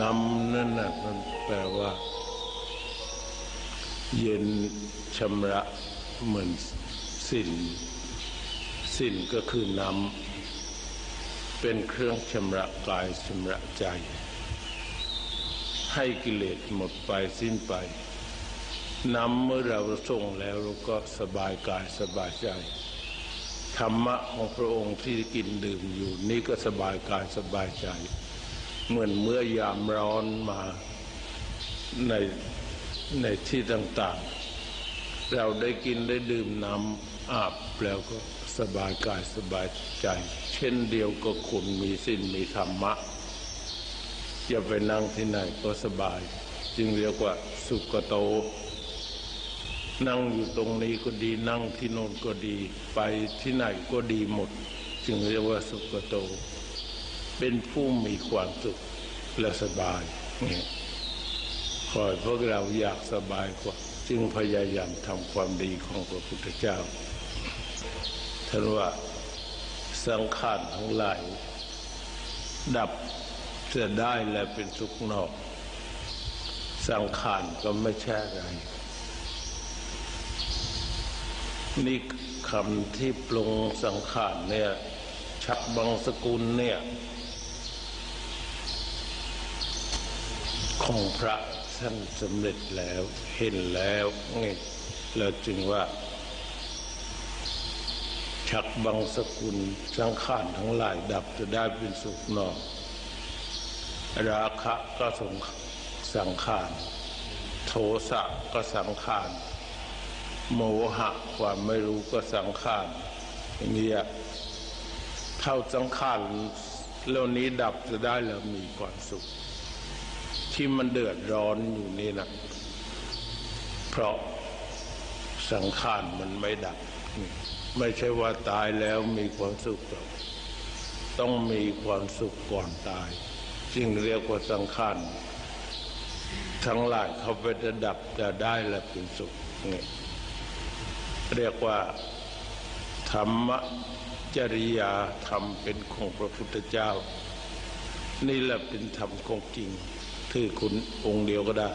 น้ำนั่นนะมันแปลว่า เย็นชำระเหมือนสินสินก็คือน้ำเป็นเครื่องชำระกายชำระใจ ให้กิเลสหมดไปสิ้นไปน้ำเมื่อเราส่งแล้วเราก็สบายกายสบายใจธรรมะของพระองค์ที่กินดื่มอยู่ นี่ก็สบายกายสบายใจ เหมือนเมื่อยามร้อนมาในในที่ต่างๆ เราได้กินได้ดื่มน้ำอาบแล้วก็สบายกายสบายใจ เช่นเดียวกับคุณมีสิ้นมีธรรมะอย่าไปนั่งที่ไหนก็สบาย จึงเรียกว่าสุกโต นั่งอยู่ตรงนี้ก็ดีนั่งที่โน่นก็ดี ไปที่ไหนก็ดีหมด จึงเรียกว่าสุกโต เป็นผู้มีความสุขและสบายนี่คอยพวกเราอยากสบายกว่า จึงพยายามทำความดีของพระพุทธเจ้าท่านว่าสังขารทั้งหลายดับจะได้และเป็นสุขนอก สังขารก็ไม่ใช่อะไรนี่คำที่ปรุงสังขารเนี่ยชักบางสกุลเนี่ย ของพระท่านสำเร็จแล้วเห็นแล้วนี่แล้วจึงว่า ชักบางสกุลสังขารทั้งหลายดับจะได้เป็นสุขนอกราคะก็สงสังขาร โทสะก็สังขาร โมหะความไม่รู้ก็สังขารอย่างนี้ยเท่าสังขารเหล่านี้ดับจะได้แล้วมีความสุข ที่มันเดือดร้อนอยู่นี่นะเพราะสังขารมันไม่ดับ ไม่ใช่ว่าตายแล้วมีความสุขหรอกต้องมีความสุขก่อนตายจึงเรียกว่าสังขารทั้งหลายเขาไปจะดับจะได้และเป็นสุขนี่เรียกว่าธรรมจริยาธรรมเป็นของพระพุทธเจ้า นี่แหละเป็นธรรมของจริง ถือคุณองค์เดียวก็ได้